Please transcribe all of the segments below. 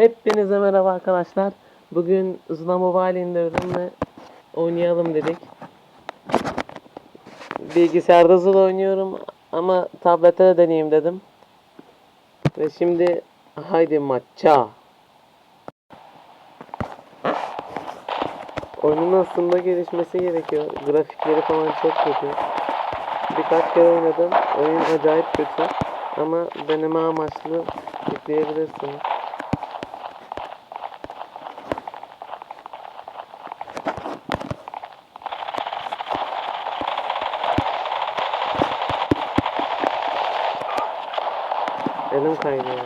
Hepinize merhaba arkadaşlar. Bugün Zula Mobile indirdim ve oynayalım dedik. Bilgisayarda Zula oynuyorum ama tablete de deneyeyim dedim. Ve şimdi haydi maça. Oyunun aslında gelişmesi gerekiyor. Grafikleri falan çok kötü. Birkaç kere oynadım. Oyun acayip kötü. Ama deneme amaçlı yükleyebilirsiniz. Elim kaydı ya.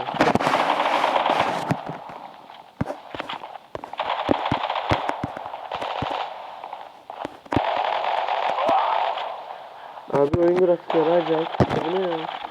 Abi oyun grafikleri acayip. Bu ne ya?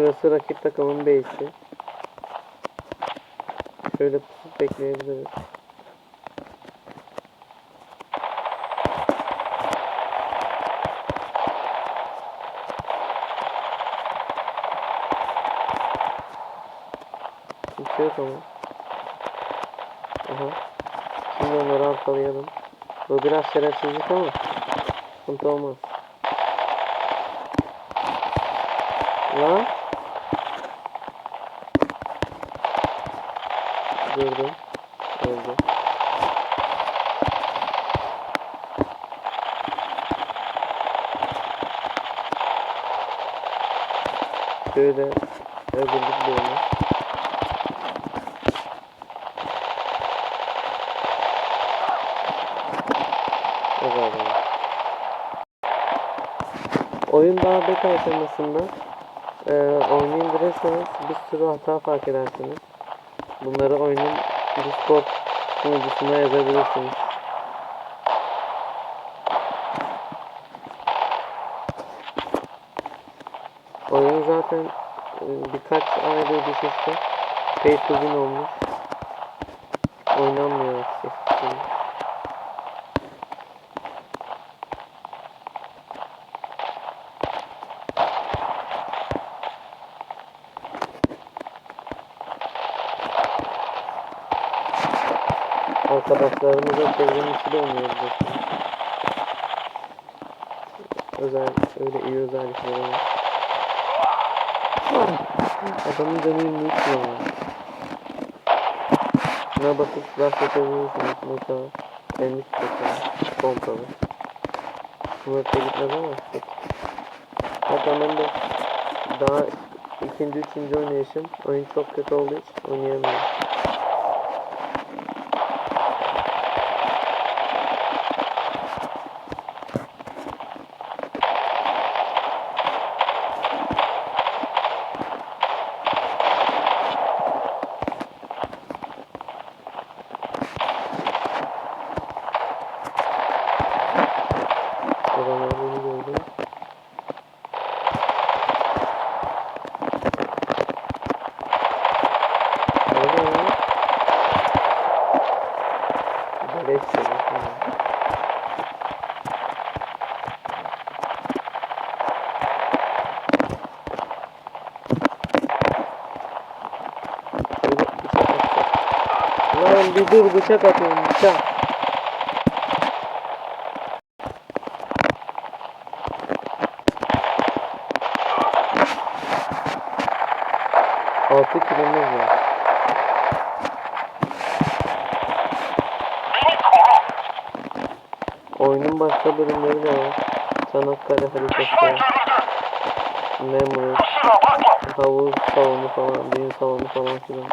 Şurası rakip takımın base'i. Şöyle pusup bekleyebiliriz. Kimse yok ama. Aha. Şimdi onları arkalayalım. Bu biraz şerefsizlik ama sıkıntı olmaz. Lan. Gördüm. Öldü. Şöyle öldürdük birini. O galiba. Oyun daha beta aşamasında e, oyunu indirirseniz bir sürü hata fark edersiniz. Bunları oyunun Discord sunucusuna yazabilirsiniz. Oyun zaten e, birkaç ayda üstte pay to win olmuş. Oynanmıyor eskisi gibi. Arkadaşlarımızla çevrim içi de oynuyoruz. Özel, öyle iyi özellikleri var. Adamın canı 23 ya. Şuna basıp silah seçebilirsiniz. Mesela kendi seçelim. Pompalı. Da gitmez ama. Zaten ben de daha ikinci, üçüncü oynayışım. Oyun çok kötü olduğu için oynayamıyorum. Adamlar beni gördü. Nerede ya? Beleş seni. Şöyle bıçak atacak. Lan bir dur bıçak atıyorum bıçak. Altı kilomuz var. Oyunun başka bölümleri de var. Çanakkale haritası, bakma. havuz salonu falan, düğün salonu falan filan.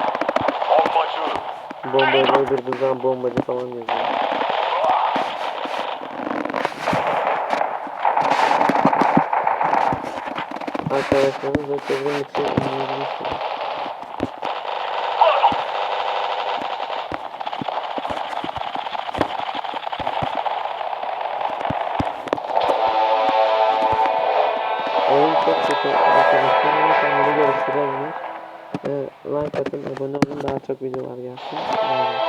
Bombayı öldürdüğü zaman bombacı falan yazıyor. Arkadaşlarınızla çevrim içi oynayabilirsiniz. Oyun çok kötü arkadaşlar ama kendini olabilir. Ee, like atın, abone olun daha çok videolar gelsin. Bay.